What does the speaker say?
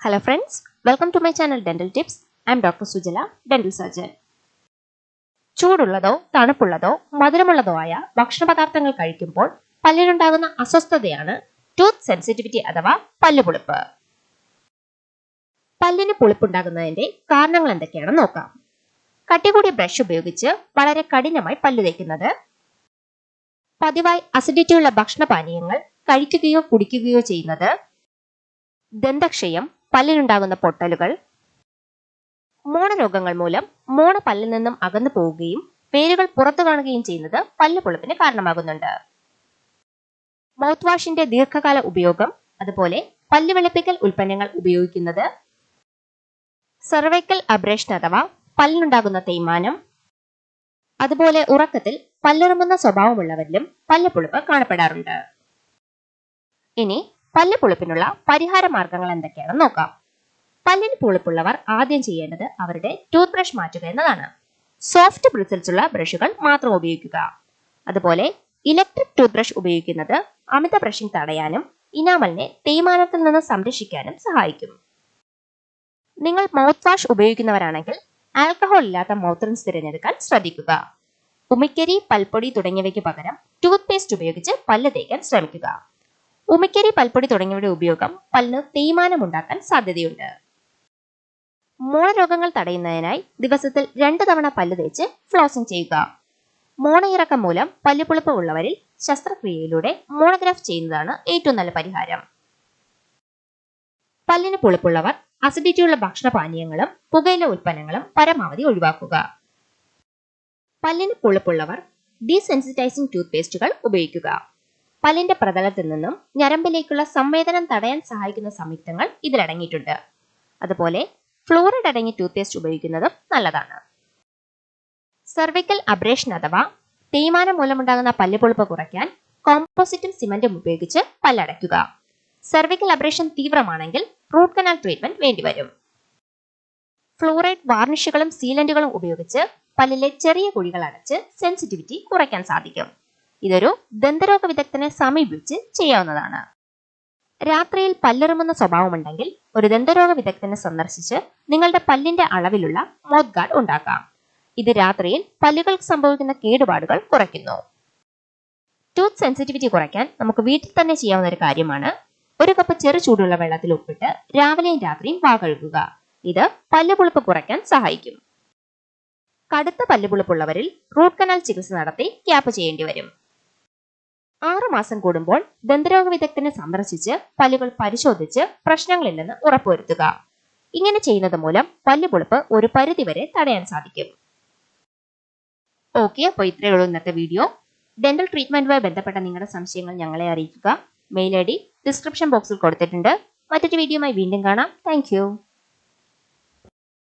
Hello friends welcome to my channel dental tips I am doctor Sujala dental surgeon ചൂടുള്ളതോ തണുപ്പുള്ളതോ മധുരമുള്ളതോ ആയ ഭക്ഷണ പദാർത്ഥങ്ങൾ കഴിക്കുമ്പോൾ പല്ലിനുണ്ടാകുന്ന അസ്വസ്ഥതയാണ് ടൂത്ത് സെൻസിറ്റിവിറ്റി അഥവാ പല്ലുപുളിപ്പ്. പല്ലിന് പുളിപ്പുണ്ടാകുന്നതിന്റെ കാരണങ്ങൾ എന്തൊക്കെയാണെന്ന് നോക്കാം. കട്ടികൂടിയ ബ്രഷ് ഉപയോഗിച്ച് വളരെ കഠിനമായി പല്ലു തേക്കുന്നത്. പതിവായി അസിഡിറ്റിയുള്ള ഭക്ഷണപാനീയങ്ങൾ കഴിക്കുകയോ കുടിക്കുകയോ ചെയ്യുന്നത്. ദന്തക്ഷയം പല്ലിനുണ്ടാകുന്ന പൊട്ടലുകൾ മോണരോഗങ്ങൾ മൂലം മോണ പല്ലിൽ നിന്നും അകന്നു പോവുകയും വേരുകൾ പുറത്തു കാണുകയും ചെയ്യുന്നത് പല്ല് പൊളിപ്പിന് കാരണമാകുന്നുണ്ട്. മൗത്ത് വാഷിന്റെ ദീർഘകാല ഉപയോഗം അതുപോലെ പല്ല് വെളുപ്പിക്കൽ ഉൽപ്പന്നങ്ങൾ ഉപയോഗിക്കുന്നത് സെർവൈക്കൽ അബ്രേഷൻ അഥവാ പല്ലിനുണ്ടാകുന്ന തേയ്മാനം അതുപോലെ ഉറക്കത്തിൽ പല്ലിറുമുന്ന സ്വഭാവമുള്ളവരിലും പല്ലുപുളിപ്പ് കാണപ്പെടാറുണ്ട്. ഇനി പല്ലുപുളിപ്പിനുള്ള പരിഹാര മാർഗങ്ങൾ എന്തൊക്കെയാണെന്ന് നോക്കാം. പല്ലിന് പുളിപ്പുള്ളവർ ആദ്യം ചെയ്യേണ്ടത് അവരുടെ ടൂത്ത് ബ്രഷ് മാറ്റുക എന്നതാണ്. സോഫ്റ്റ് ബ്രിസിൽസ് ഉള്ള ബ്രഷുകൾ മാത്രം ഉപയോഗിക്കുക. അതുപോലെ ഇലക്ട്രിക് ടൂത്ത് ബ്രഷ് ഉപയോഗിക്കുന്നത് അമിത ബ്രഷിംഗ് തടയാനും ഇനാമലിനെ തേയ്മാനത്തിൽ നിന്ന് സംരക്ഷിക്കാനും സഹായിക്കും. നിങ്ങൾ മൗത്ത് വാഷ് ഉപയോഗിക്കുന്നവരാണെങ്കിൽ ആൽക്കഹോൾ ഇല്ലാത്ത മൗത്ത് റിൻസ് തിരഞ്ഞെടുക്കാൻ ശ്രദ്ധിക്കുക. ഉമിക്കരി പൽപ്പൊടി തുടങ്ങിയവയ്ക്ക് പകരം ടൂത്ത് പേസ്റ്റ് ഉപയോഗിച്ച് പല്ല് തേക്കാൻ ശ്രമിക്കുക. ഉമിക്കരി പൽപ്പൊടി തുടങ്ങിയവയുടെ ഉപയോഗം പല്ലിന് തേയ്മാനം ഉണ്ടാക്കാൻ സാധ്യതയുണ്ട്. മോണരോഗങ്ങൾ തടയുന്നതിനായി ദിവസത്തിൽ രണ്ടു തവണ പല്ല് തേച്ച് ഫ്ലോസിംഗ് ചെയ്യുക. മോണയിറക്കം മൂലം പല്ലുപുളിപ്പ് ഉള്ളവരിൽ ശസ്ത്രക്രിയയിലൂടെ മോണോഗ്രാഫ് ചെയ്യുന്നതാണ് ഏറ്റവും നല്ല പരിഹാരം. പല്ലിന് പുളിപ്പുള്ളവർ അസിഡിറ്റിയുള്ള ഭക്ഷണപാനീയങ്ങളും പുകയില ഉൽപ്പന്നങ്ങളും പരമാവധി ഒഴിവാക്കുക. പല്ലിന് പുളിപ്പുള്ളവർ ഡീസെൻസിറ്റൈസിംഗ് ടൂത്ത് പേസ്റ്റുകൾ ഉപയോഗിക്കുക. പല്ലിന്റെ പ്രതലത്തിൽ നിന്നും ഞരമ്പിലേക്കുള്ള സംവേദനം തടയാൻ സഹായിക്കുന്ന സംയുക്തങ്ങൾ ഇതിലടങ്ങിയിട്ടുണ്ട് അതുപോലെ ഫ്ലൂറിഡ് അടങ്ങിയ ടൂത്ത് പേസ്റ്റ് ഉപയോഗിക്കുന്നതും നല്ലതാണ്. സെർവിക്കൽ അബ്രേഷൻ അഥവാ തേയ്മാനം മൂലമുണ്ടാകുന്ന പല്ലുപൊളിപ്പ് കുറയ്ക്കാൻ കോമ്പോസിറ്റും സിമന്റും ഉപയോഗിച്ച് പല്ലടയ്ക്കുക. സെർവിക്കൽ അബ്രേഷൻ തീവ്രമാണെങ്കിൽ റൂട്ട് കനാൽ ട്രീറ്റ്മെന്റ് വേണ്ടിവരും ഫ്ലൂറൈഡ് വാർണിഷുകളും സീലന്റുകളും ഉപയോഗിച്ച് പല്ലിലെ ചെറിയ കുഴികൾ അടച്ച് സെൻസിറ്റിവിറ്റി കുറയ്ക്കാൻ സാധിക്കും. ഇതൊരു ദന്തരോഗ വിദഗ്ധനെ സമീപിച്ച് ചെയ്യാവുന്നതാണ്. രാത്രിയിൽ പല്ലിറുമുന്ന സ്വഭാവമുണ്ടെങ്കിൽ ഒരു ദന്തരോഗ വിദഗ്ധനെ സന്ദർശിച്ച് നിങ്ങളുടെ പല്ലിന്റെ അളവിലുള്ള മോത് ഗാർഡ് ഉണ്ടാക്കാം. ഇത് രാത്രിയിൽ പല്ലുകൾക്ക് സംഭവിക്കുന്ന കേടുപാടുകൾ കുറയ്ക്കുന്നു. ടൂത്ത് സെൻസിറ്റിവിറ്റി കുറയ്ക്കാൻ നമുക്ക് വീട്ടിൽ തന്നെ ചെയ്യാവുന്ന ഒരു കാര്യമാണ് ഒരു കപ്പ് ചെറു ചൂടുള്ള വെള്ളത്തിൽ ഉപ്പിട്ട് രാവിലെയും രാത്രിയും വാകഴുകുക. ഇത് പല്ലുപുളിപ്പ് കുറയ്ക്കാൻ സഹായിക്കും. കടുത്ത പല്ലുപുളിപ്പുള്ളവരിൽ റൂട്ട് കനാൽ ചികിത്സ നടത്തി ക്യാപ്പ് ചെയ്യേണ്ടി വരും. ആറു മാസം കൂടുമ്പോൾ ദന്തരോഗ വിദഗ്ധനെ സന്ദർശിച്ച് പല്ലുകൾ പരിശോധിച്ച് പ്രശ്നങ്ങളില്ലെന്ന് ഉറപ്പുവരുത്തുക. ഇങ്ങനെ ചെയ്യുന്നത് മൂലം പല്ലുപുളിപ്പ് ഒരു പരിധിവരെ തടയാൻ സാധിക്കും. ഓക്കെ അപ്പോൾ ഇത്രയേ ഉള്ളൂ ഇന്നത്തെ വീഡിയോ. ഡെന്റൽ ട്രീറ്റ്മെന്റുമായി ബന്ധപ്പെട്ട നിങ്ങളുടെ സംശയങ്ങൾ ഞങ്ങളെ അറിയിക്കുക. മെയിൽ ഐ ഡി ഡിസ്ക്രിപ്ഷൻ ബോക്സിൽ കൊടുത്തിട്ടുണ്ട്. മറ്റൊരു വീഡിയോയുമായി വീണ്ടും കാണാം. താങ്ക്